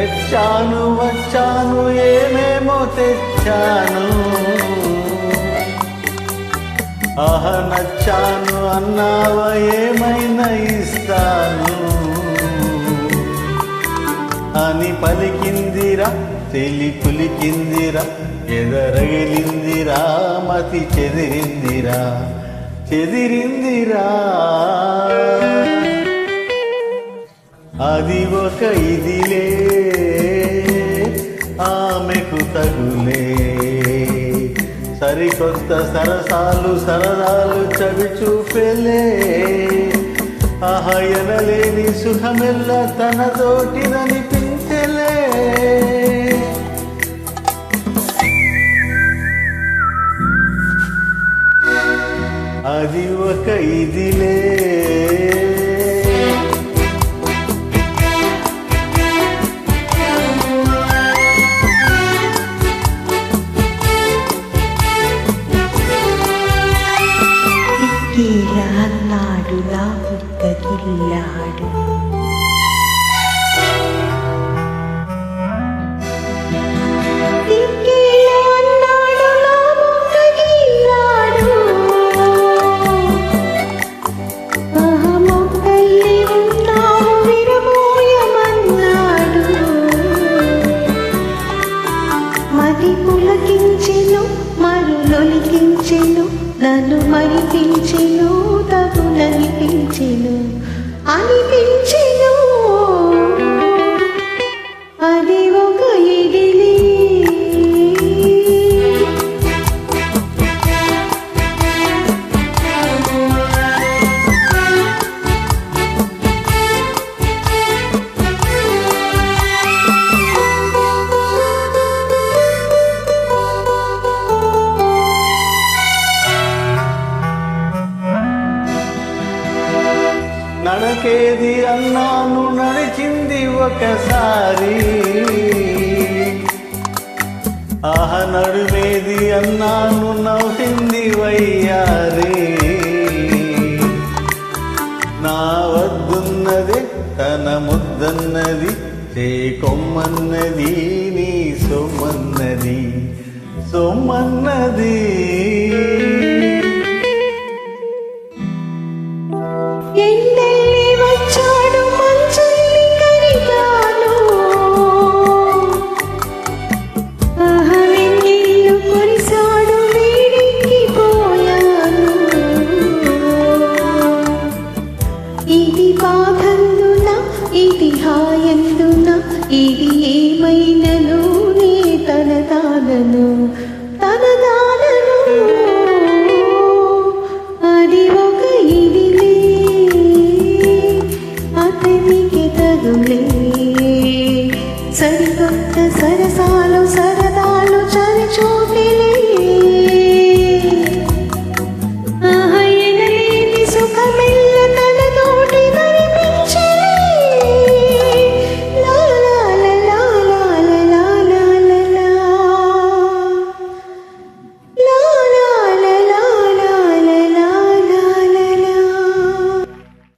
వచ్చాను వచ్చాను ఏమేమో తెచ్చాను. ఆహ నచ్చాను అన్నావ ఏమైనా ఇస్తాను. అని పలికిందిరా తెలి పులికిందిరా ఎదరగిలిందిరా మతి చెదిరిందిరా చెదిరిందిరా. అది ఒక ఇదిలే సరికొత్త సరసాలు సరదాలు చవి చూపెలే. ఆహయనలేని సుఖమెల్ల తన పులకించెను మరులొలికించెను నన్ను మరిపించెను. నడకేది అన్నాను నడిచింది ఒకసారి. ఆహ నడుమేది అన్నాను నవ్వింది వయ్యారి. నా వద్దున్నది తన ముద్దన్నది కొమ్మన్నది నీ సొమ్మన్నది సొమ్మన్నది. heavenly